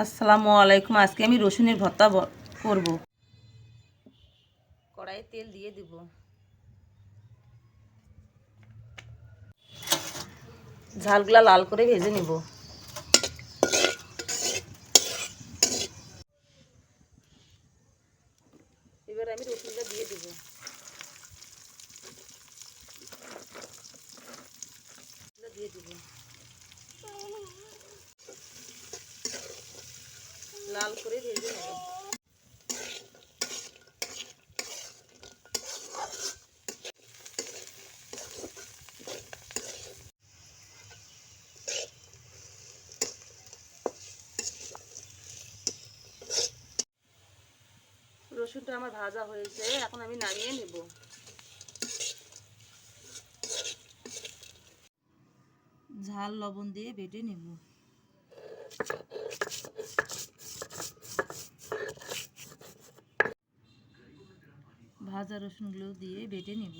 আসসালামু আলাইকুম। আজকে আমি রসুনের ভর্তা করব। কড়াইয়ে তেল দিয়ে দিব। ঝালগুলা লাল করে ভেজে নিব। এবার আমি রসুনটা দিয়ে দিব। দিয়ে দিব। লাল করে ভেজে নেব। রসুনটা আমার ভাজা হয়েছে, এখন আমি নামিয়ে নেব। ঝাল লবণ দিয়ে বেটে নেব। ভাজা রসুনগুলো দিয়ে বেটে নেব।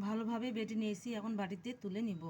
ভালোভাবে বেটে নিয়েছি এখন বাটিতে তুলে নিব।